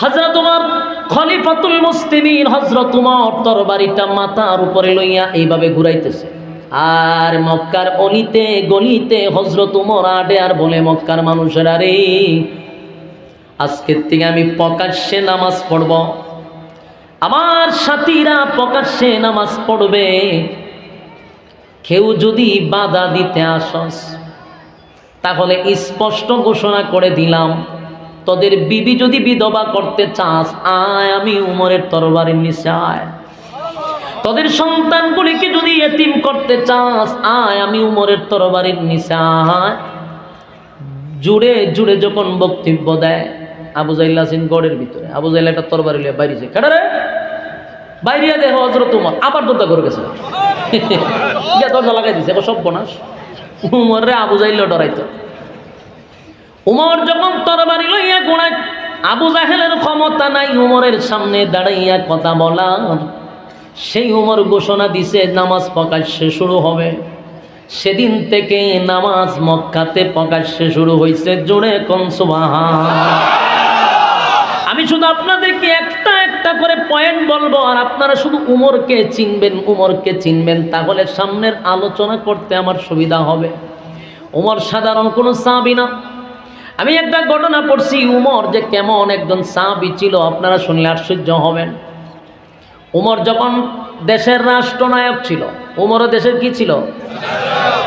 হজরত উমর, খলিফাতুল মুসলিমিন হজরত উমর তরবারিটা মাথার উপরে লইয়া এইভাবে ঘুরাইতেছে। আর মক্কার অলিতে, গলিতে হজরত উমর আডে আর বলে মক্কার মানুষেরা রে আজকের থেকে আমি প্রকাশ্যে নামাজ পড়ব। আমার সাথীরা প্রকাশ্যে নামাজ পড়বে। কেউ যদি বাধা দিতে আসস, তাহলে স্পষ্ট ঘোষণা করে দিলাম তোদের বিবি যদি বিধবা করতে চাস, আয় আমি উমরের তরবারের নিচে আয় তোদের সন্তানগুলিকে যদি এতিম করতে চাস, আয় আমি উমরের তরবারের নিচে আয় জুড়ে জুড়ে যখন বক্তব্য দেয়, আবু জাইল্লা সিন গড়ের ভিতরে। আবু জাইল্লা একটা তরবারি লিয়ে বাইরেছে কেডা রে? বাইরিয়া দেখো হজরত উমর। আবার দরজা করে গেছে। দরজা লাগাই দিছে সব বনাস। উমর রে আবু জাইল্লা ডরাইতো। উমর যখন তরবারি লইয়া গোড়ায় আবু জাহেলের ক্ষমতা নাই উমরের সামনে দাঁড়াইয়া কথা বলার। সেই উমর ঘোষণা দিছে, নামাজ প্রকাশ্যে শুরু হবে। সেদিন থেকে নামাজ মক্কাতে প্রকাশ্যে শুরু হয়েছে জোরে কনসুবাহা আমি শুধু আপনাদেরকে একটা একটা করে পয়েন্ট বলব, আর আপনারা শুধু উমরকে চিনবেন উমরকে চিনবেন, তাহলে সামনের আলোচনা করতে আমার সুবিধা হবে। উমর সাধারণ কোনো সাবি না। আমি একটা ঘটনা পড়ছি, উমর যে কেমন একজন সাবি ছিল, আপনারা শুনলে আশ্চর্য হবেন। উমর যখন দেশের রাষ্ট্রনায়ক ছিল, উমরও দেশের কি ছিল?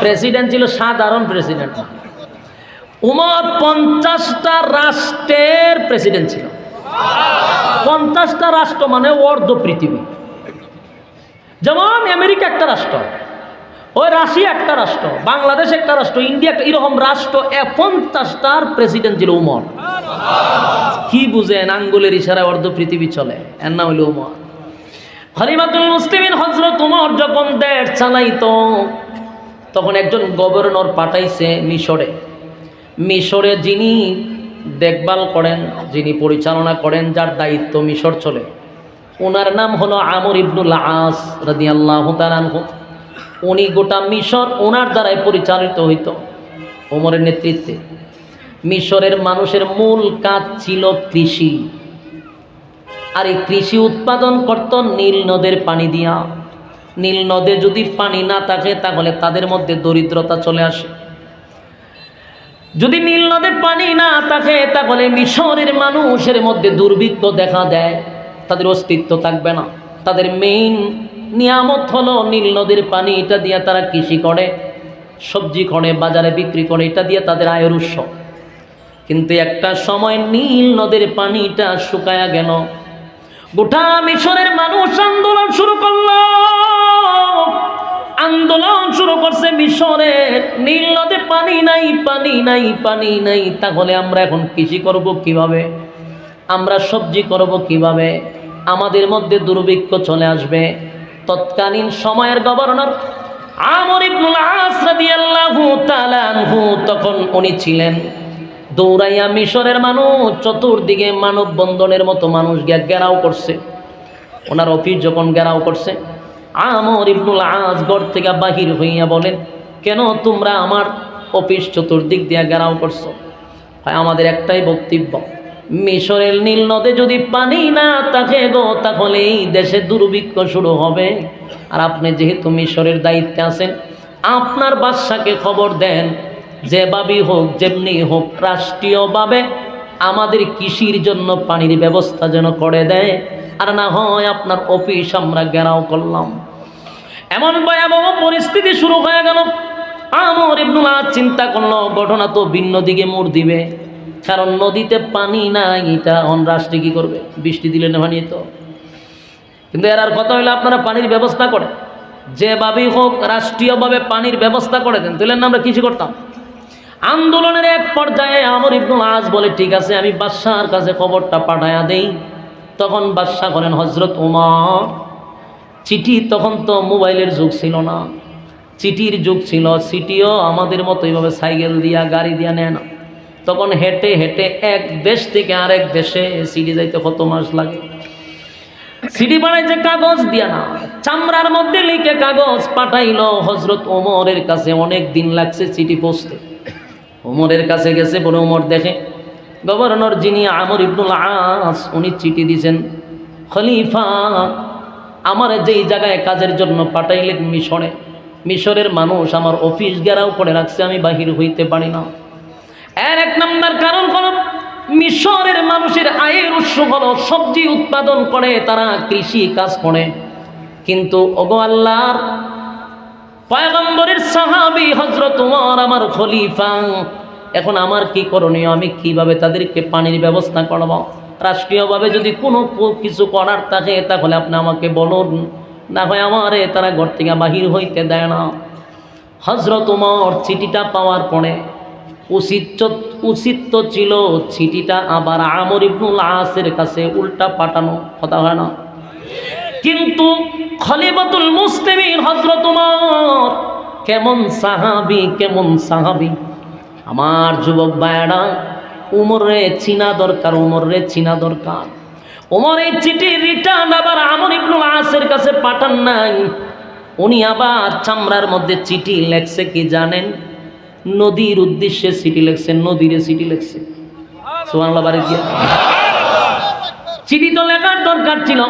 প্রেসিডেন্ট ছিল, সাধারণ প্রেসিডেন্ট উমর পঞ্চাশটা রাষ্ট্রের প্রেসিডেন্ট ছিল। পঞ্চাশটা রাষ্ট্র মানে অর্ধ পৃথিবী। যেমন আমেরিকা একটা রাষ্ট্র। ওই রাশিয়া একটা রাষ্ট্র, বাংলাদেশ একটা রাষ্ট্র, ইন্ডিয়া একটা, এরকম রাষ্ট্র পঞ্চাশটার প্রেসিডেন্ট ছিল উমর। কি বুঝেন, আঙ্গুলের ইশারায় অর্ধ পৃথিবী চলে, এর নাম হইল উমর। খলিফাতুল মুসলিমিন হজরত উমর যখন দেশ চালাইতো, তখন একজন গভর্নর পাঠাইছে মিশরে। মিশরে যিনি দেখভাল করেন, যিনি পরিচালনা করেন, যার দায়িত্ব মিশর চলে। ওনার নাম হলো আমর ইবনুল আস রাদি আল্লাহ তালানহু উনি গোটা মিশর ওনার দ্বারাই পরিচালিত হইত ওমরের নেতৃত্বে। মিশরের মানুষের মূল কাজ ছিল কৃষি। আর এই কৃষি উৎপাদন করত নীল নদের পানি দিয়া। নীল নদে যদি পানি না থাকে, তাহলে তাদের মধ্যে দরিদ্রতা চলে আসে। যদি নীল নদে পানি না থাকে, তাহলে মিশরের মানুষের মধ্যে দুর্ভিক্ষ দেখা দেয়। তাদের অস্তিত্ব থাকবে না। তাদের মেইন নিয়ামত হলো নীল নদীর পানি, এটা দিয়ে তারা কৃষি করে, সবজি করে, বাজারে বিক্রি করে, এটা দিয়ে তাদের আয়ের উৎস। কিন্তু একটা সময় নীল নদের পানিটা শুকায়া গেল। গোটা মিশরের মানুষ আন্দোলন শুরু করল। আন্দোলন শুরু করছে মিশরে নীল নদে পানি নাই পানি নাই পানি নাই, তাহলে আমরা এখন কৃষি করব কীভাবে? আমরা সবজি করব কীভাবে? আমাদের মধ্যে দুর্ভিক্ষ চলে আসবে। তৎকালীন সময়ের গভর্নর আমর ইবনুল আস রাদিয়াল্লাহু তাআলা আনহু তখন উনি ছিলেন। দৌড়াইয়া মিশরের মানুষ, চতুর্দিকে মানববন্ধনের মতো মানুষ গিয়া ঘেরাও করছে। ওনার অফিস যখন ঘেরাও করছে, আমর ইবনুল আজ ঘর থেকে বাহির হইয়া বলেন, কেন তোমরা আমার অফিস চতুর্দিক দিয়া ঘেরাও করছ? আমাদের একটাই বক্তব্য মিশরের নীল নদে যদি পানি না থাকে গো, তাহলে এই দেশে দুর্ভিক্ষ শুরু হবে। আর আপনি যেহেতু মিশরের দায়িত্বে আছেন, আপনার বাদশাকে খবর দেন যেভাবেই হোক, যেমনি হোক, রাষ্ট্রীয়ভাবে আমাদের কৃষির জন্য পানির ব্যবস্থা যেন করে দেয়। আর না হয় আপনার অফিস আমরা ঘেরাও করলাম। এমন ভয়াবহ পরিস্থিতি শুরু হয়ে গেল। আমর ইবনুল চিন্তা করল, ঘটনা তো ভিন্ন দিকে মোড় দিবে। কারণ নদীতে পানি নাই, এটা অন রাষ্ট্রে কি করবে? বৃষ্টি দিলে না পানি তো। কিন্তু এর আর কথা হইলে আপনারা পানির ব্যবস্থা করে। যেভাবেই হোক, রাষ্ট্রীয়ভাবে পানির ব্যবস্থা করে দেন। তাহলে আমরা কিছু করতাম? আন্দোলনের এক পর্যায়ে আমর ইবনুল আজ বলে, ঠিক আছে, আমি বাদশাহর কাছে খবরটা পাঠায়া দেই। তখন বাদশাহ করেন হজরত উমর, চিঠি তখন তো মোবাইলের যুগ ছিল না। চিঠির যুগ ছিল, চিঠিও আমাদের মতো এইভাবে সাইকেল দিয়া, গাড়ি দিয়া নেয় না। তখন হেঁটে হেঁটে এক দেশ থেকে আরেক দেশে সিডি যাইতে কত মাস লাগে? সিডি বানাইছে কাগজ দিয়া না, চামড়ার মধ্যে লিখে কাগজ পাঠাইল হজরত ওমরের কাছে। অনেক দিন লাগছে চিঠি পৌঁছতে। ওমরের কাছে গেছে বলে, ওমর, দেখে গভর্নর যিনি আমর ইবনুল আস, উনি চিঠি দিয়েছেন খলিফা, আমার যেই জায়গায় কাজের জন্য পাঠাইলেন মিশরে, মিশরের মানুষ আমার অফিস গেরাও করে রাখছে, আমি বাহির হইতে পারি না। এর এক নম্বর কারণ হলো মিশরের মানুষের আয়ের উৎস হলো সবজি উৎপাদন করে, তারা কৃষি কাজ করে। কিন্তু ওগো আল্লাহর পয়গম্বরের সাহাবি হজরত উমর আমার খলিফা, এখন আমার কি করণীয়? আমি কীভাবে তাদেরকে পানির ব্যবস্থা করব? রাষ্ট্রীয়ভাবে যদি কোনো কিছু করার থাকে, তাহলে আপনি আমাকে বলুন। না হয় আমারে তারা ঘর থেকে বাহির হইতে দেয় না। হজরত উমর চিঠিটা পাওয়ার পরে উচিত তো ছিল চিঠিটা আবার আমর ইবনুল আসের কাছে উল্টা পাঠানো। কথা হয় না। কিন্তু খলিফাতুল মুসলিমিন হজরত উমর, কেমন সাহাবি কেমন সাহাবি। আমার যুবক ভাইয়েরা উমরে চিনা দরকার উমরে চিনা দরকার। উমর চিঠি রিটার্ন আবার আমর ইবনুল আসের কাছে পাঠান নাই। উনি আবার চামড়ার মধ্যে চিঠি লেখছে কি জানেন? নদীর উদ্দেশ্যে চিঠি লেখছে, নদীরে চিঠি লেখছে। চিঠি তো লেখার দরকার ছিল।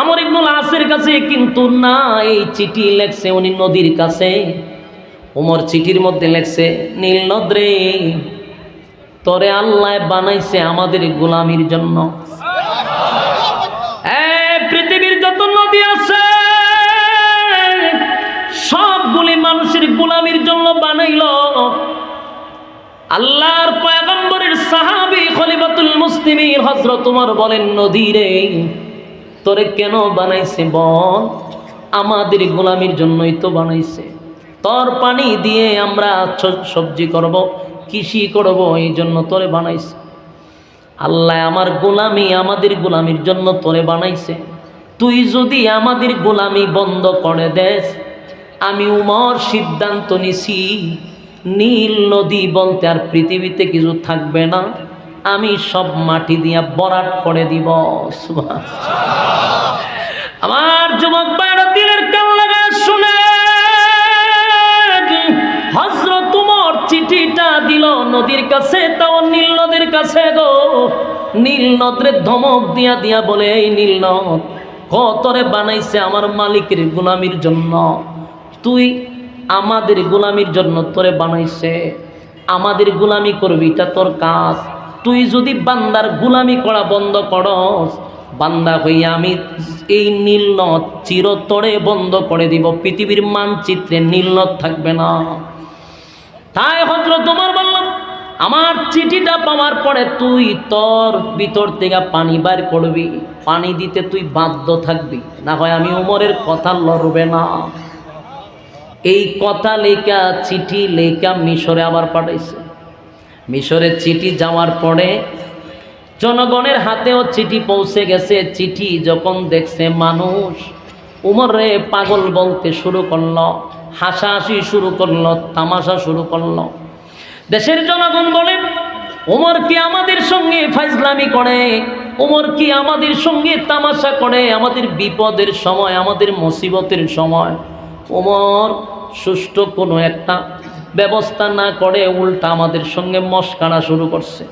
আমর ইবনুল আসের কাছে কিন্তু না এই চিঠি লেখছে উনি নদীর কাছে। উমর চিঠির মধ্যে লেখছে, নীল নদরে, তরে আল্লাহ বানাইছে আমাদের গোলামির জন্য। সবগুলি মানুষের গোলামির জন্য বানাইল। আল্লাহর পয়গম্বরের সাহাবী খলিফাতুল মুসলিমিন হযরত ওমর বলেন নদীরে তোরে কেন বানাইছে বল? আমাদের গোলামির জন্যই তো বানাইছে। তোর পানি দিয়ে আমরা সবজি করব, কৃষি করব, এই জন্য তোরে বানাইছে। আল্লাহ আমার গোলামি আমাদের গোলামির জন্য তোরে বানাইছে। তুই যদি আমাদের গোলামি বন্ধ করে দেস আমি উমর সিদ্ধান্ত নিছি, নীল নদী বলতে আর পৃথিবীতে কিছু থাকবে না। আমি সব মাটি দিয়া বরাট করে দিব। আমার যুবক দিলের কান লাগায় শুনে হজরত উমর চিঠিটা দিল নদীর কাছে, তাও নীল নদীর কাছে গো। নীল নদরে ধমক দিয়া দিয়া বলে, এই নীল নদ, কতরে বানাইছে আমার মালিকের গোলামির জন্য? তুই আমাদের গোলামির জন্য তোরে বানাইছে। আমাদের গোলামি করবি, এটা তোর কাজ। তুই যদি বান্দার গোলামি করা বন্ধ করস, বান্দা হইয়া আমি এই নীলনদ চিরতরে বন্ধ করে দিব। পৃথিবীর মানচিত্রে নীলনদ থাকবে না। তাই হজরত তোমার বললাম আমার চিঠিটা পাওয়ার পরে তুই তোর ভিতর থেকে পানি বার করবি। পানি দিতে তুই বাধ্য থাকবি। না হয় আমি উমরের কথা লড়বে না। এই কথা লেখা, চিঠি লেখা মিশরে আবার পাঠাইছে। মিশরে চিঠি যাওয়ার পরে জনগণের হাতেও চিঠি পৌঁছে গেছে। চিঠি যখন দেখছে মানুষ উমরে পাগল বলতে শুরু করল, হাসাহাসি শুরু করল, তামাশা শুরু করল। দেশের জনগণ বলে ওমর কি আমাদের সঙ্গে ফাইজলামি করে? ওমর কি আমাদের সঙ্গে তামাশা করে? আমাদের বিপদের সময়, আমাদের মুসিবতের সময়। ওমর, সুষ্ঠু কোনো একটা ব্যবস্থা না করে উল্টা আমাদের সঙ্গে মস্কারা শুরু করছে।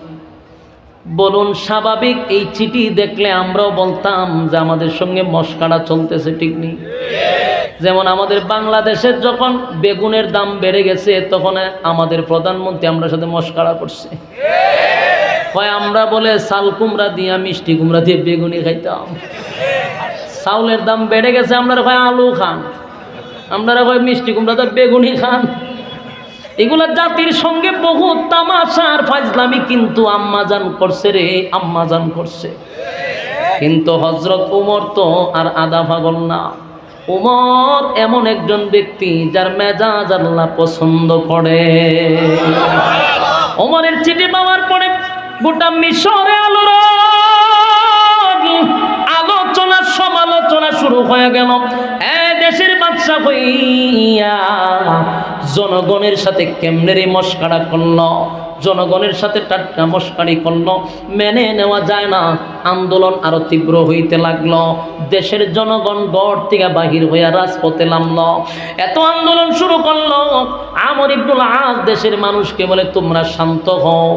বলুন, স্বাভাবিক এই চিঠি দেখলে আমরাও বলতাম যে আমাদের সঙ্গে মস্কারা চলতেছে ঠিক নেই। যেমন আমাদের বাংলাদেশের যখন বেগুনের দাম বেড়ে গেছে, তখন আমাদের প্রধানমন্ত্রী আমরা সাথে মস্কারা করছে। হয় আমরা বলে, চাল কুমড়া দিয়া, মিষ্টি কুমড়া দিয়ে বেগুনি খাইতাম। চাউলের দাম বেড়ে গেছে, আমরা হয় আলু খান। আমরা হয় মিষ্টি কুমড়া দিয়ে বেগুনি খান। এগুলা জাতির সঙ্গে বহু তামাশার ফাজলামি কিন্তু আম্মাজান করছে রে আম্মাজান করছে। কিন্তু হজরত উমর তো আর আদা পাগল না। উমর এমন একজন ব্যক্তি যার মেজাজ আল্লাহ পছন্দ করে। ওমরের চিঠি পাওয়ার পরে গোটা মিশরে আলোর শুরু হয়ে গেল। এ দেশের বাদশা হইয়া জনগণের সাথে কেমনে রে মস্কারা করল? জনগণের সাথে টাটকা মস্কারি করল। মেনে নেওয়া যায় না। আন্দোলন আরও তীব্র হইতে লাগল। দেশের জনগণ গড় থেকে বাহির হইয়া রাজপথে নামল। এত আন্দোলন শুরু করল। আমর ইবনুল আজ দেশের মানুষকে বলে, তোমরা শান্ত হও।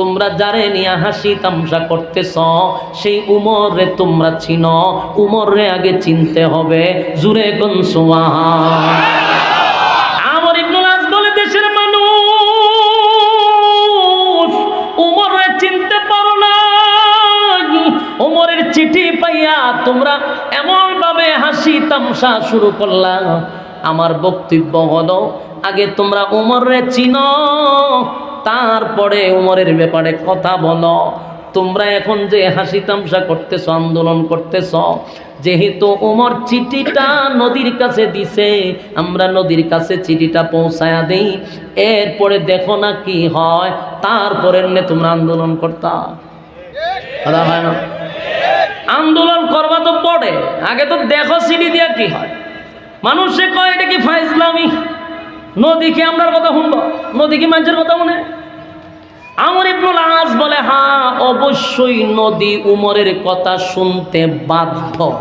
তোমরা যারে নিয়ে হাসি তামসা করতেছ, সেই উমরে তোমরা চিন, উমরে আগে চিনতে হবে, জুরে আস বলে, দেশের মানুষ চিনতে পারো না উমরের চিঠি পাইয়া তোমরা এমন ভাবে হাসি তামসা শুরু করলা। আমার বক্তব্য হলো, আগে তোমরা উমরে চিনো তারপরে উমরের ব্যাপারে কথা বলো। তোমরা এখন যে হাসি তামসা করতেছ, আন্দোলন করতেছ, যেহেতু উমর চিঠিটা নদীর কাছে দিছে, আমরা নদীর কাছে চিঠিটা পৌঁছায়া দেই। এরপরে দেখো না কি হয় তারপরে তোমরা আন্দোলন করতা। হয় না? আন্দোলন করবা তো পড়ে আগে তো দেখো চিঠি দিয়া কি হয়। মানুষে কয়, এটা কি ফাইজলামি? নদীকে আমরার কথা শুনব? নদী কি মানুষের কথা মনে? আমর ইবনুল আজ বলে হ্যাঁ অবশ্যই নদী উমরের কথা শুনতে বাধ্য।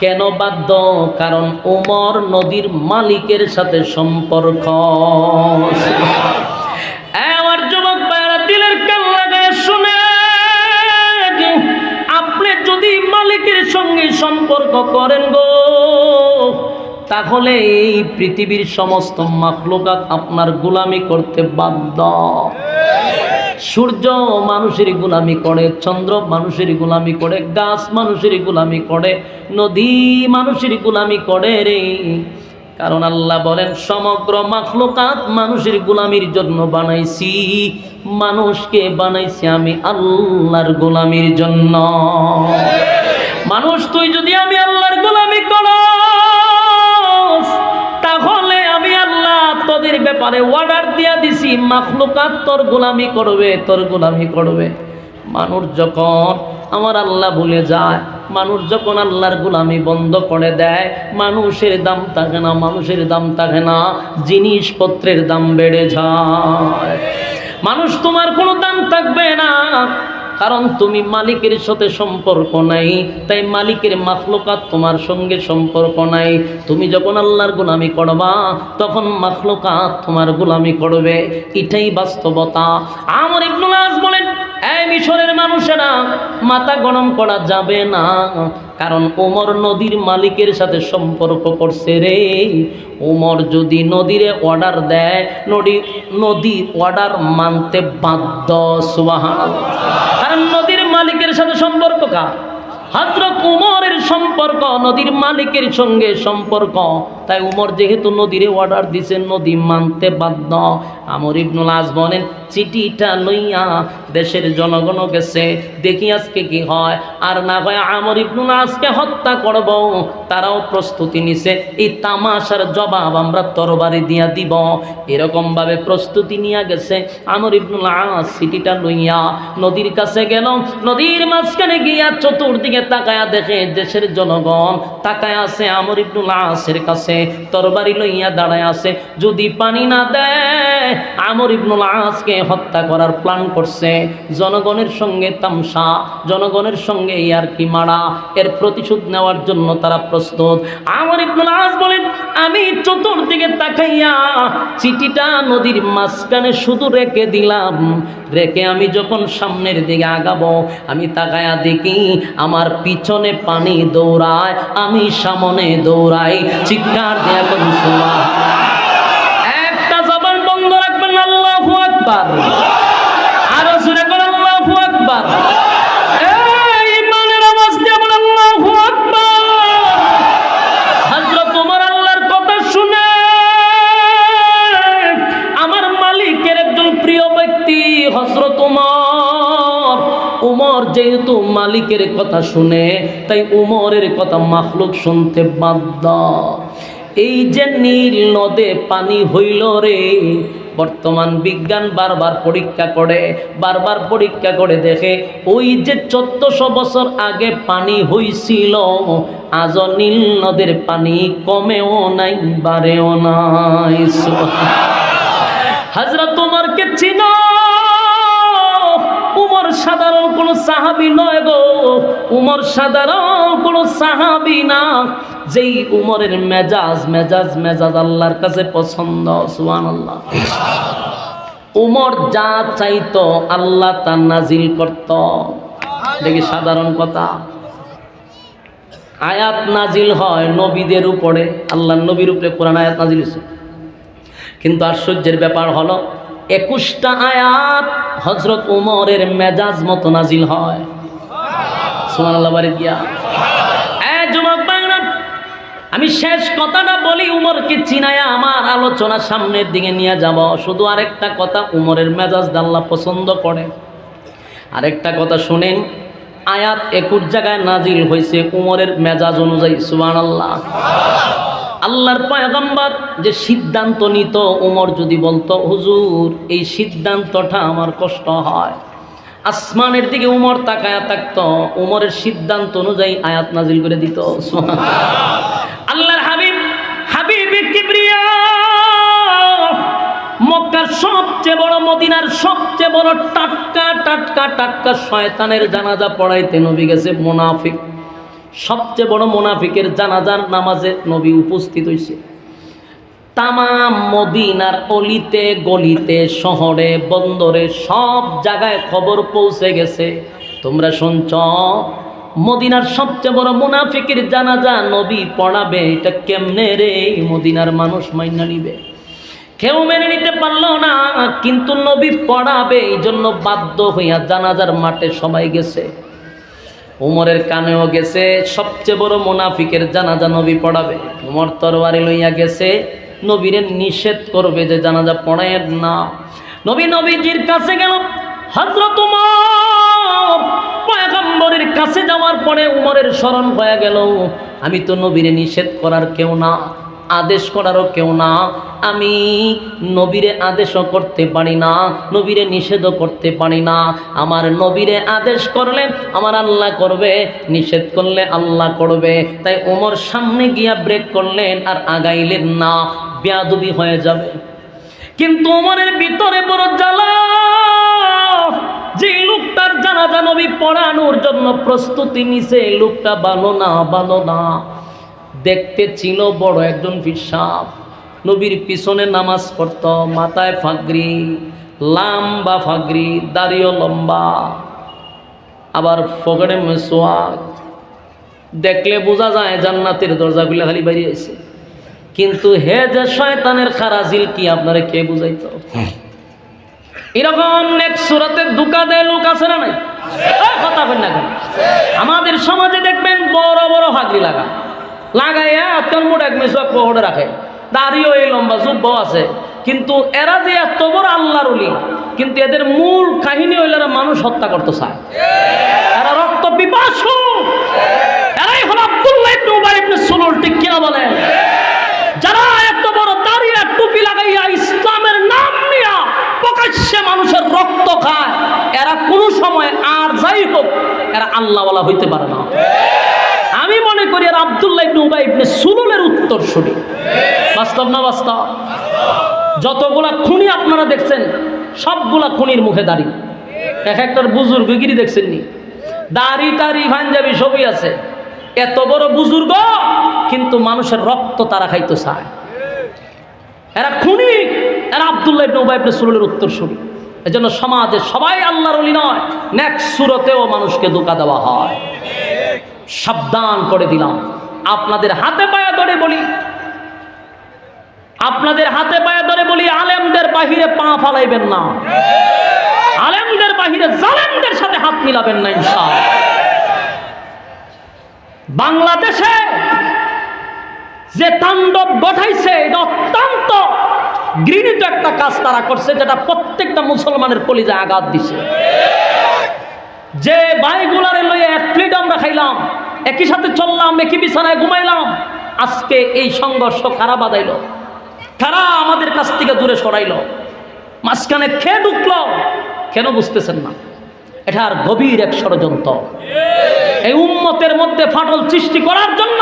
কেন বাধ্য? কারণ উমর নদীর মালিকের সাথে সম্পর্ক। শুনে। আপনি যদি মালিকের সঙ্গে সম্পর্ক করেন গো তাহলে এই পৃথিবীর সমস্ত মাখলুকাত আপনার গোলামি করতে বাধ্য। সূর্য মানুষের গোলামি করে, চন্দ্র মানুষের গোলামি করে, গাছ মানুষের গোলামি করে, নদী মানুষের গোলামি করে রে। কারণ আল্লাহ বলেন, সমগ্র মাখলুকাত মানুষের গোলামির জন্য বানাইছি। মানুষকে বানাইছি আমি আল্লাহর গোলামির জন্য। মানুষ, তুই যদি আমি আল্লাহর তোদের ব্যাপারে অর্ডার দিয়া দিছি, মাখলুকাত তোর গোলামি করবে, তোর গোলামি করবে। মানুষ যখন আমার আল্লাহ ভুলে যায়, মানুষ যখন আল্লাহর গোলামি বন্ধ করে দেয়, মানুষের দাম থাকে না, মানুষের দাম থাকে না, জিনিসপত্রের দাম বেড়ে যায়। মানুষ তোমার কোনো দাম থাকবে না। কারণ তুমি মালিকের সাথে সম্পর্ক নাই, তাই মালিকের মাখলুকাত তোমার সঙ্গে সম্পর্ক নাই। তুমি যখন আল্লাহর গোলামি করবা, তখন মাখলুকাত তোমার গোলামি করবে। এটাই বাস্তবতা। আমার ইবনুল বলেন মাথা গরম করা যাবে না। কারণ ওমর নদীর মালিকের সাথে সম্পর্ক করছে রে। ওমর যদি নদীরে অর্ডার দেয়, নদী নদী অর্ডার মানতে বাধ্য সুবাহান কারণ নদীর মালিকের সাথে সম্পর্ক কার? হজরত উমরের সম্পর্ক, নদীর মালিকের সঙ্গে সম্পর্ক। তাই উমর যেহেতু নদীরে অর্ডার দিছে, নদী মানতে বাধ্য। আমর ইবনুল আজ বলেন, চিঠিটা লইয়া দেশের জনগণ গেছে, দেখি আজকে কি হয়। আর না হয় আমর ইবনুল আজকে হত্যা করব। তারাও প্রস্তুতি নিছে, এই তামাশার জবাব আমরা তরবারি দিয়া দিব। এরকম ভাবে প্রস্তুতি নিয়ে গেছে আমর ইবনুল আজ চিঠিটা লইয়া। নদীর কাছে গেল, নদীর মাঝখানে গিয়া চতুর্দিকে তাকায়া দেখে দেশের জনগণ তাকায় আছে আমর ইবনুল আসের কাছে। তরবারি লইয়া দাঁড়ায় আছে। যদি পানি না দেয় আমর ইবনুল আসকে হত্যা করার প্ল্যান করছে। জনগণের সঙ্গে তামসা, জনগণের সঙ্গে ইয়ার কি মারা, এর প্রতিশোধ নেওয়ার জন্য তারা প্রস্তুত। আমর ইবনুল আস বলেন, আমি চতুর্দিকে তাকাইয়া চিঠিটা নদীর মাঝখানে শুধু রেখে দিলাম। রেখে আমি যখন সামনের দিকে আগাবো, আমি তাকায়া দেখি আমার পিছনে পানি দৌড়ায়, আমি সামনে দৌড়াই। চিৎকার দেয়া করি শুনে একজন প্রিয় ব্যক্তি, হযরত ওমর। উমর যেহেতু মালিকের কথা শুনে, তাই উমরের কথা মাখলুক শুনতে বাধ্য। এই যে নীল নদে পানি হইল রে বর্তমান বিজ্ঞান বারবার পরীক্ষা করে, বারবার পরীক্ষা করে দেখে, ওই যে চোদ্দশো বছর আগে পানি হইছিল আজ নীল নদের পানি কমেও নাই, বাড়েও নাই। হাজরা তোমার কে উমর সাধারণ কোনো সাহাবি নয় গো। উমর সাধারণ কোনো সাহাবি না। যেই উমরের মেজাজ মেজাজ মেজাজ আল্লাহর কাছে পছন্দ, সুবহানাল্লাহ। উমর যা চাইতো আল্লাহ তা নাজিল করত। দেখি সাধারণ কথা। আয়াত নাজিল হয় নবীদের উপরে আল্লাহ নবীর উপরে কোরআন আয়াত নাজিল কিন্তু আশ্চর্যের ব্যাপার হলো একুশটা আয়াত হজরত উমরের মেজাজ মতো নাজিল হয়। বাড়ি আমি শেষ কথাটা বলি, উমরকে চিনায়া আমার আলোচনা সামনের দিকে নিয়ে যাব। শুধু আরেকটা কথা, উমরের মেজাজ দাল্লা পছন্দ করে। আরেকটা কথা শুনেন, আয়াত একুশ জায়গায় নাজিল হয়েছে উমরের মেজাজ অনুযায়ী সুবান আল্লাহ আল্লাহর পয়গম্বর যে সিদ্ধান্ত নিত, উমর যদি বলতো, হুজুর, এই সিদ্ধান্তটা আমার কষ্ট হয়। আসমানের দিকে উমর তাকায়া থাকতো, উমরের সিদ্ধান্ত অনুযায়ী আয়াত নাজিল করে দিত। আল্লাহর হাবিব হাবিব মক্কার সবচেয়ে বড়, মদিনার সবচেয়ে বড় টাটকা টাটকা টাটকা শয়তানের জানাজা পড়াইতে নবী গেছে মোনাফিক। সবচেয়ে বড় মোনাফিকের জানাজার নামাজে নবী উপস্থিত হয়েছে তামাম মদিনার অলিতে, গলিতে, শহরে, বন্দরে সব জায়গায় খবর পৌঁছে গেছে। তোমরা শুনছ, মদিনার সবচেয়ে বড় মুনাফিকের জানাজা নবী পড়াবে, এটা কেমনে রে? মদিনার মানুষ মাইনা নিবে। কেউ মেনে নিতে পারল না, কিন্তু নবী পড়াবে এই জন্য বাধ্য হইয়া জানাজার মাঠে সবাই গেছে। উমরের কানেও গেছে, সবচেয়ে বড় মুনাফিকের জানাজা নবী পড়াবে। উমর তরবারি লইয়া গেছে, নবীরে নিষেধ করবে যে জানাজা পড়ায় না। নবী নবীজির কাছে গেল হজরত পয়গম্বরের কাছে যাওয়ার পরে উমরের স্মরণ হয়ে গেল, আমি তো নবীরে নিষেধ করার কেউ না। আদেশ করারও কেউ না। আমি নবীরে আদেশও করতে পারি না, নবীরে নিষেধও করতে পারি না। আমার নবীরে আদেশ করলে আমার আল্লাহ করবে, নিষেধ করলে আল্লাহ করবে। তাই ওমর সামনে গিয়া ব্রেক করলেন আর আগাইলেন না, বেয়াদুবি হয়ে যাবে। কিন্তু ওমরের ভিতরে বড় জ্বালা। যে লোকটার জানাজা নবী পড়ানোর জন্য প্রস্তুতি নিছে, লোকটা ভালো না ভালো না। দেখতে ছিল বড় একজন পিসাব নবীর পিছনে নামাজ পড়ত মাথায় ফাগরি লাম্বা ফাগরি দাড়িও লম্বা। আবার ফগড়ে মেসোয়াক। দেখলে বোঝা যায় জান্নাতের দরজাগুলো খালি বেরিয়েছে কিন্তু হে যে শয়তানের খারাজিল কি আপনারে কে বুঝাইতো? এরকম নেক্সট সুরাতে দুকা দেয় লোক আছে না নাই? কথা বলেন না কেন? আমাদের সমাজে দেখবেন বড় বড় হাগরি লাগা লাগাইয়া তোর মোট এক মেসুয়া কোহড়ে রাখে। দাড়িও এই লম্বা জুব্ব আছে। কিন্তু এরা যে এত বড় আল্লাহর উলি কিন্তু এদের মূল কাহিনী হইল এরা মানুষ হত্যা করতে চায়। এরা রক্ত পিপাসু। এরাই হল আব্দুল্লাহ ইবনে উবাই ইবনে সুলুল, ঠিক কিনা বলেন যারা এত বড় দাঁড়িয়ে টুপি লাগাইয়া ইসলামের নাম নিয়া প্রকাশ্যে মানুষের রক্ত খায়, এরা কোনো সময় আর যাই হোক, এরা আল্লাহওয়ালা হইতে পারে না। আমি মনে করি আর আবদুল্লাহ ইবনে উবাই ইবনে সুলুলের উত্তর শুনি। বাস্তব না বাস্তব? যতগুলা খুনি আপনারা দেখছেন, সবগুলা খুনির মুখে দাড়ি। এক একটার দেখছেন নি দাড়ি টাড়ি ভাঞ্জাবি সবই আছে। এত বড় বুজুর্গ, কিন্তু মানুষের রক্ত তারা খাইতে চায় এরা খুনি, এরা আবদুল্লাহ ইবনে উবাই ইবনে সুলুলের উত্তর শুনি। এজন্য সমাজে সবাই আল্লাহর অলি নয় নেক্সট সুরতেও মানুষকে ধোকা দেওয়া হয়। সাবধান করে দিলাম। আপনাদের হাতে পায়ে ধরে বলি, আপনাদের হাতে পায়ে ধরে বলি, আলেমদের বাহিরে পা ফালাইবেন না। আলেমদের বাহিরে জালেমদের সাথে হাত মিলাবেন না, ইনশাআল্লাহ। বাংলাদেশে যে তাণ্ডব গঠাইছে, এটা অত্যন্ত ঘৃণিত একটা কাজ তারা করছে, যেটা প্রত্যেকটা মুসলমানের কলিজায় আঘাত দিছে। যে বাইগুলারে লইয়ে এক প্লেট আমরা খাইলাম, একই সাথে চললাম, একই বিছানায় ঘুমাইলাম, আজকে এই সংঘর্ষ কারা বাদাইল কারা আমাদের কাছ থেকে দূরে সরাইল? মাঝখানে খেয়ে ঢুকলো? কেন বুঝতেছেন না? এটার গভীর এক ষড়যন্ত্র। এই উম্মতের মধ্যে ফাটল সৃষ্টি করার জন্য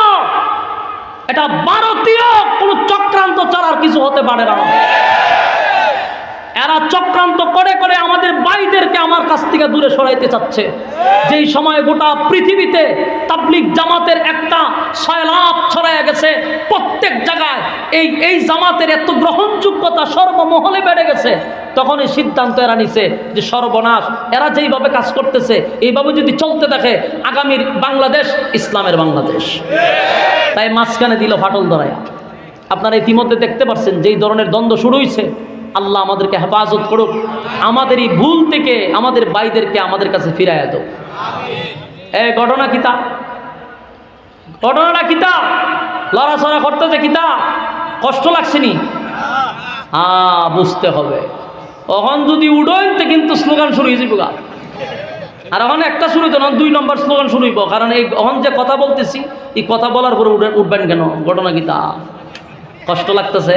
এটা ভারতীয় কোন চক্রান্ত চালার কিছু হতে পারে না। এরা চক্রান্ত করে করে আমাদের বাড়িদেরকে আমার কাছ থেকে দূরে সরাইতে চাচ্ছে। যেই সময় গোটা পৃথিবীতে তাবলিক জামাতের একটা সয়লাভ ছড়াইয়া গেছে, প্রত্যেক জায়গায় এই এই জামাতের এত গ্রহণযোগ্যতা সর্বমহলে বেড়ে গেছে তখন এই সিদ্ধান্ত এরা নিছে যে সর্বনাশ, এরা যেইভাবে কাজ করতেছে, এইভাবে যদি চলতে থাকে আগামীর বাংলাদেশ ইসলামের বাংলাদেশ। তাই মাঝখানে দিল ফাটল ধরায়া। আপনারা ইতিমধ্যে দেখতে পাচ্ছেন যেই ধরনের দ্বন্দ্ব শুরু হয়েছে আল্লাহ আমাদেরকে হেফাজত করুক। আমাদের এই ভুল থেকে আমাদের ভাইদেরকে আমাদের কাছে ফিরাইয়া দেব এ, ঘটনা কিতা ঘটনাটা কিতা লড়াচড়া করতেছে কিতা কষ্ট লাগছে নি? হ্যাঁ বুঝতে হবে। তখন যদি উডইতে কিন্তু স্লোগান শুরু হয়েছে গা আর এখন একটা শুরু না, দুই নম্বর স্লোগান শুরু হইব। কারণ এই এখন যে কথা বলতেছি, এই কথা বলার পরে উঠে উঠবেন কেন? ঘটনা কিতা কষ্ট লাগতেছে?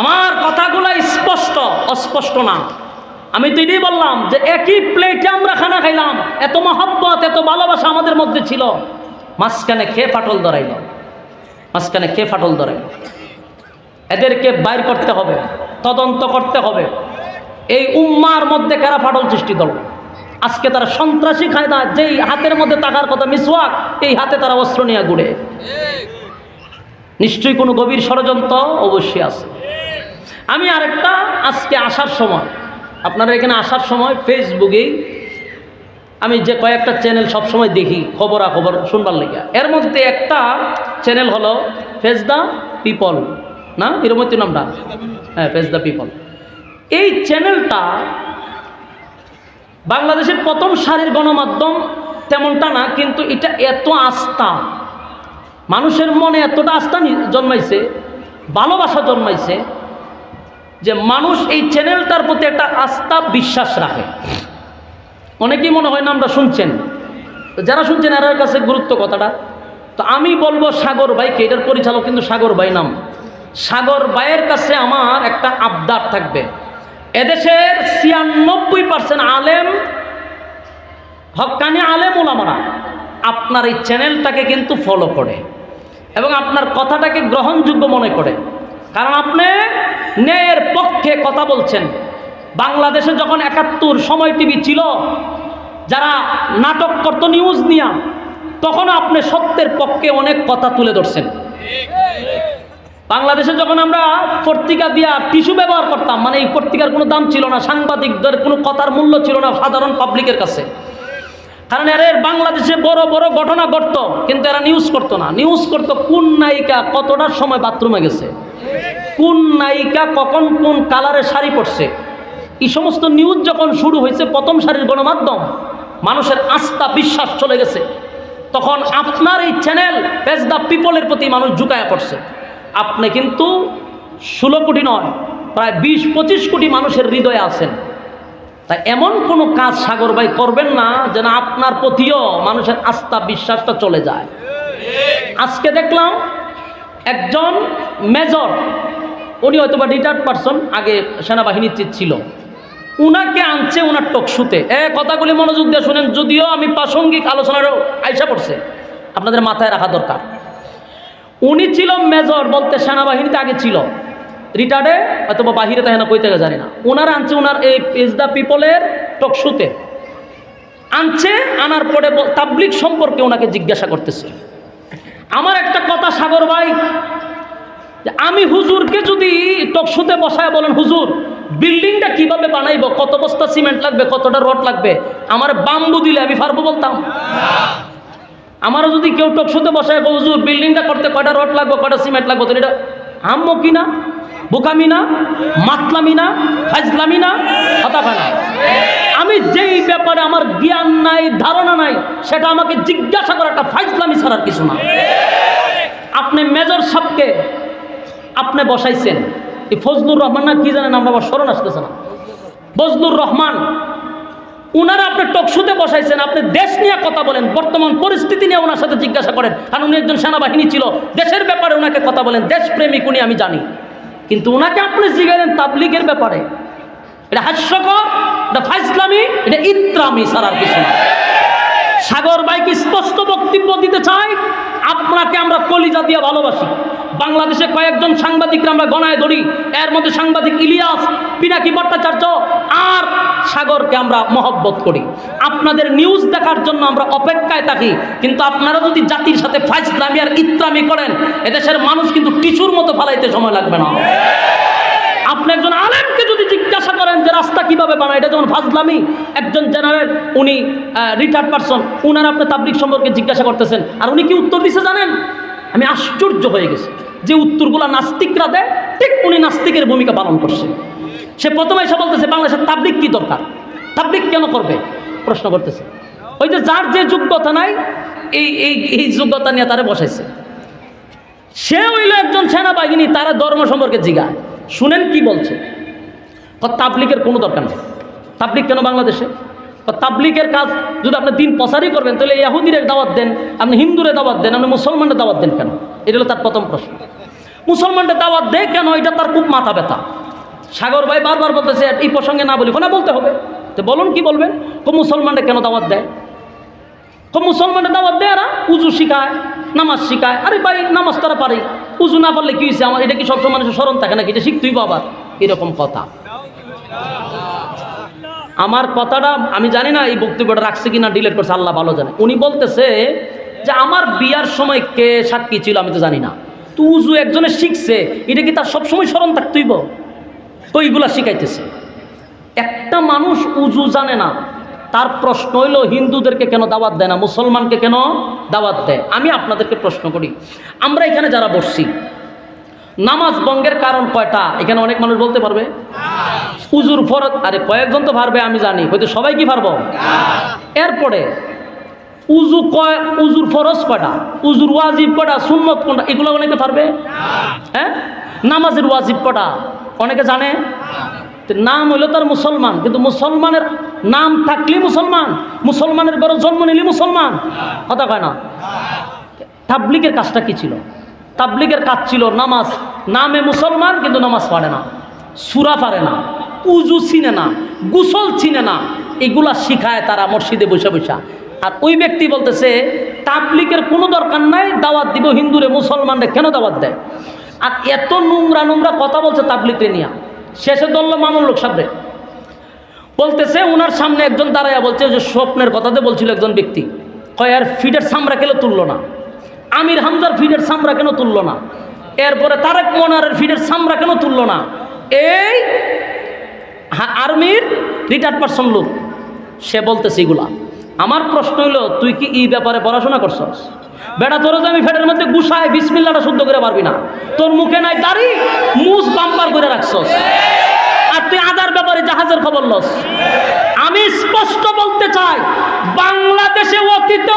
আমার কথাগুলো স্পষ্ট, অস্পষ্ট না। আমি তো এটাই বললাম যে একই প্লেটে আমরা খানা খাইলাম, এত মহব্বত, এত ভালোবাসা আমাদের মধ্যে ছিল। মাঝখানে খেয়ে ফাটল ধরাইল? মাঝখানে খেয়ে ফাটল ধরাইল? এদেরকে বাইর করতে হবে, তদন্ত করতে হবে। এই উম্মার মধ্যে কারা ফাটল সৃষ্টি দল আজকে তারা সন্ত্রাসী খায় না যেই হাতের মধ্যে টাকার কথা মিসওয়াক, এই হাতে তারা অস্ত্র নিয়ে ঘুরে। নিশ্চয়ই কোনো গভীর ষড়যন্ত্র অবশ্যই আছে। আমি আরেকটা আজকে আসার সময়। আপনারা এখানে আসার সময় ফেসবুকেই আমি যে কয়েকটা চ্যানেল সবসময় দেখি, খবরাখবর শুনবার লেগে। এর মধ্যে একটা চ্যানেল হলো ফেস দ্য পিপল না? এরমতি নামটা? হ্যাঁ ফেস দ্য পিপল এই চ্যানেলটা বাংলাদেশের প্রথম সারির গণমাধ্যম তেমনটা না, কিন্তু এটা এত আস্থা। মানুষের মনে এতটা আস্থা জন্মাইছে, ভালোবাসা জন্মাইছে যে মানুষ এই চ্যানেলটার প্রতি একটা আস্থা, বিশ্বাস রাখে। অনেকেই মনে হয় নামটা শুনছেন। যারা শুনছেন এরার কাছে গুরুত্ব কথাটা। তো আমি বলব সাগর ভাইকে, এটার পরিচালক কিন্তু সাগর ভাই নাম। সাগর ভাইয়ের কাছে আমার একটা আবদার থাকবে। এদেশের ছিয়ানব্বই পার্সেন্ট আলেম, হকানি আলেম ওলামারা আপনার এই চ্যানেলটাকে কিন্তু ফলো করে এবং আপনার কথাটাকে গ্রহণযোগ্য মনে করে। কারণ আপনি ন্যায়ের পক্ষে কথা বলছেন। বাংলাদেশে যখন একাত্তর সময় টিভি ছিল, যারা নাটক করত নিউজ নিয়া তখন আপনি সত্যের পক্ষে অনেক কথা তুলে ধরছেন। বাংলাদেশে যখন আমরা পত্রিকা দিয়া টিস্যু ব্যবহার করতাম মানে এই পত্রিকার কোনো দাম ছিল না, সাংবাদিকদের কোনো কথার মূল্য ছিল না সাধারণ পাবলিকের কাছে। কারণ এরা বাংলাদেশে বড় বড় ঘটনা ঘটতো, কিন্তু এরা নিউজ করতো না। নিউজ করতো কোন নায়িকা কতটা সময় বাথরুমে গেছে? কোন নায়িকা কখন কোন কালারে শাড়ি পরছে? এই সমস্ত নিউজ যখন শুরু হয়েছে, প্রথম সারির গণমাধ্যম, মানুষের আস্থা, বিশ্বাস চলে গেছে। তখন আপনার এই চ্যানেল পেজ দ্য পিপলের প্রতি মানুষ ঝুঁকায়া পড়ছে। আপনি কিন্তু ষোলো কোটি নয়, প্রায় বিশ, পঁচিশ কোটি মানুষের হৃদয়ে আছেন। তাই এমন কোনো কাজ সাগর ভাই করবেন না যেন আপনার প্রতিও মানুষের আস্থা, বিশ্বাসটা চলে যায়। আজকে দেখলাম একজন মেজর উনি হয়তো বা রিটায়ার্ড পারসন আগে সেনাবাহিনীর চিৎ ছিল। উনাকে আনছে ওনার টকশুতে। এ কথাগুলি মনোযোগ দিয়ে শুনেন, যদিও আমি প্রাসঙ্গিক আলোচনারও আইসা পড়ছে। আপনাদের মাথায় রাখা দরকার। উনি ছিল মেজর বলতে সেনাবাহিনীতে আগে ছিল। রিটার্ডে অথবা বাহিরে তাই না কই থেকে জানি না। ওনার আনছে ওনার এই ইজ দ্য পিপলের টকশুতে। আনছে, আনার পরে তাবলিক সম্পর্কে ওনাকে জিজ্ঞাসা করতেছে। আমার একটা কথা, সাগর ভাই আমি হুজুরকে যদি টকশুতে বসায় বলেন, হুজুর, বিল্ডিংটা কীভাবে বানাইবো? কত বস্তা সিমেন্ট লাগবে? কতটা রড লাগবে? আমার বাম্বু দিলে আমি পারব বলতাম। আমারও যদি কেউ টকশুতে বসায় হুজুর, বিল্ডিংটা করতে কয়টা রড লাগবে, কয়টা সিমেন্ট লাগবে? তো এটা হাম্মো কি না? বোকামি না? মাতলামি না? ফাজলামি না? আমি যেই ব্যাপারে আমার জ্ঞান নাই, ধারণা নাই, সেটা আমাকে জিজ্ঞাসা করা একটা ফাইজলামি ছাড়ার কিছু না। আপনি মেজর সাহেবকে আপনি বসাইছেন। এই ফজলুর রহমান না কি জানেন, আমরা আবার স্মরণ আসতেছে না। ফজলুর রহমান, উনারা আপনি টকশুতে বসাইছেন, আপনি দেশ নিয়ে কথা বলেন, বর্তমান পরিস্থিতি নিয়ে ওনার সাথে জিজ্ঞাসা করেন। কারণ উনি একজন সেনাবাহিনী ছিল, দেশের ব্যাপারে ওনাকে কথা বলেন, দেশপ্রেমিক উনি, আমি জানি। কিন্তু ওনাকে আপনি জিগালেন তাবলিগের ব্যাপারে। এটা হাস্যকর, এটা ফাইসলামি এটা ইত্রামি ছাড়ার কিছু না। সাগর ভাইকে স্পষ্ট বক্তব্য দিতে চাই, আপনাকে আমরা কলিজা দিয়ে ভালোবাসি। বাংলাদেশে কয়েকজন সাংবাদিকরা আমরা গণায় ধরি, এর মধ্যে সাংবাদিক ইলিয়াস, পিনাকি ভট্টাচার্য আর সাগরকে আমরা মহব্বত করি। আপনাদের নিউজ দেখার জন্য আমরা অপেক্ষায় থাকি, কিন্তু আপনারা যদি জাতির সাথে ফাইজলামি আর ইত্রামি করেন, এদেশের মানুষ কিন্তু টিস্যুর মতো ফালাইতে সময় লাগবে না। আপনি একজন আলেমকে যদি জিজ্ঞাসা করেন যে রাস্তা কীভাবে বানায়, এটা যেমন ফাজলামি, একজন জেনারেল, উনি রিটায়ার্ড পারসন উনার আপনি তাবলিক সম্পর্কে জিজ্ঞাসা করতেছেন, আর উনি কি উত্তর দিছে জানেন? আমি আশ্চর্য হয়ে গেছি যে উত্তরগুলো নাস্তিকরা দেয়, ঠিক উনি নাস্তিকের ভূমিকা পালন করছে। সে প্রথমে এসে বলতেছে, বাংলাদেশের তাবলিক কি দরকার? তাবলিক কেন করবে? প্রশ্ন করতেছে। ওই যে যার যে যোগ্যতা নাই, এই এই এই যোগ্যতা নিয়ে তারে বসাইছে। সে হইল একজন সেনাবাহিনী, তারা ধর্ম সম্পর্কে জিগায়। শুনেন কি বলছে? তাবলিকের কোনো দরকার নেই। তাবলিক কেন বাংলাদেশে? তাবলিকের কাজ যদি আপনি দিন প্রচারই করবেন, তাহলে ইয়াহুদিরে দাওয়াত দেন, আপনি হিন্দুরে দাওয়াত দেন, আপনি মুসলমানের দাওয়াত দেন কেন? এটা হলো তার প্রথম প্রশ্ন। মুসলমানদের দাওয়াত দেয় কেন? এটা তার খুব মাথা ব্যথা। সাগর ভাই বারবার বলতেছে, এই প্রসঙ্গে না বলি না বলতে হবে। তো বলুন কি বলবেন? কো মুসলমানরা কেন দাওয়াত দেয়? তো মুসলমানের দাওয়াত দেয় এরা উজু শিখায়, নামাজ শিখায়। আরে ভাই নামাজ তারা পারে। উজু না পারলে কি হয়েছে আমার এটা কি সবসময় মানুষের স্মরণ থাকে নাকি? এটা শিখতেই আবার। এরকম কথা। আমার কথাটা আমি জানি না এই বক্তব্যটা রাখছে কিনা, ডিলেট করছে, আল্লাহ ভালো জানে। উনি বলতেছে যে আমার বিয়ার সময় কে সাক্ষী ছিল আমি তো জানি না। তো উজু একজনে শিখছে, এটা কি তার সবসময় স্মরণ থাকতেইব তো এইগুলা শিখাইতেছে। একটা মানুষ উজু জানে না তার প্রশ্ন হইল, হিন্দুদেরকে কেন দাওয়াত দেয় না? মুসলমানকে কেন দাওয়াত দেয়? আমি আপনাদেরকে প্রশ্ন করি। আমরা এখানে যারা বসছি, নামাজ বঙ্গের কারণ কয়টা? এখানে অনেক মানুষ বলতে পারবে? উজুর ফরত আরে কয়েকজন তো পারবে আমি জানি। হয়তো সবাই কি পারব এরপরে, উজু কয়, উজুর ফরজ কয়টা? উজুর ওয়াজিব কয়টা? সুন্নত কোনটা? এগুলো অনেকে পারবে হ্যাঁ? নামাজের ওয়াজিব কটা অনেকে জানে? নাম হইল তার মুসলমান, কিন্তু মুসলমানের নাম থাকলে মুসলমান, মুসলমানের বড় জন্ম নিলি মুসলমান। কথা কয় না? তাবলিকের কাজটা কি ছিল? তাবলিকের কাজ ছিল নামাজ। নামে মুসলমান, কিন্তু নামাজ পারে না। সুরা পারে না। উজু চিনে না। গুসল চিনে না। এগুলা শিখায় তারা মসজিদে বসে বসে। আর ওই ব্যক্তি বলতেছে তাবলিকের কোনো দরকার নাই, দাওয়াত দিব হিন্দুরে, মুসলমানরে কেন দাওয়াত দেয়? আর এত নোংরা নোংরা কথা বলছে তাবলিকে নিয়ে। শেষে দল মামুল লোক সামনে বলতেছে ওনার সামনে একজন দাঁড়াইয়া বলছে, যে স্বপ্নের কথাতে বলছিল একজন ব্যক্তি। কয়, আর ফিডের সামরা কেন তুললো না? আমির হামজার ফিডের সামরা কেন তুললো না? এরপরে তারেক মনারের ফিডের সামরা কেন তুললো না? এই আর্মির রিটায়ার্ড পার্সন লোক, সে বলতেছে এগুলা। আমার প্রশ্ন হইল, তুই কি এই ব্যাপারে পড়াশোনা করছস? বেটা, তোর আমি ফেটের মধ্যে গুসায় বিসমিল্লাটা শুদ্ধ করে পারবি না। তোর মুখে নাই দাড়ি মুস বাম্পার করে রাখছস। জাহাজের খবর লস। আমি স্পষ্ট বলতে চাই, বাংলাদেশে অতীত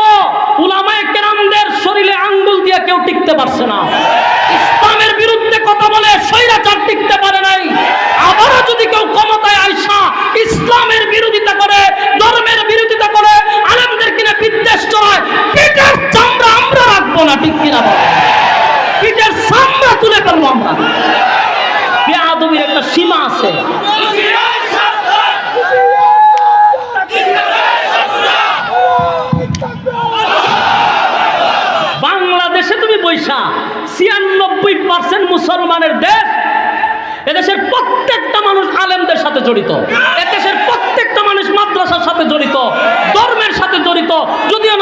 উলামায়ে কেরামদের শরীরে আঙ্গুল দিয়ে কেউ টিকতে পারছে না। ইসলামের বিরুদ্ধে কথা বলে স্বৈরাচার টিকতে পারে নাই। আবারও যদি কেউ ক্ষমতায় আইসা ইসলামের বিরোধিতা করে, ধর্মের বিরোধিতা করে, আলেমদের কিনা বিদ্বেষ চড়ায় পিঠের চামড়া আমরা রাখব না, ঠিক কিনা? পিঠের চামড়া তুলে ফেলব আমরা। বেআদবির একটা সীমা আছে। তুমি ছিয়ানব্বই পার্সেন্ট মুসলমানের দেশ। এদেশের প্রত্যেকটা মানুষ আলেমদের সাথে জড়িত। এদেশের প্রত্যেকটা মানুষ মাদ্রাসার সাথে জড়িত, ধর্মের সাথে জড়িত, যদিও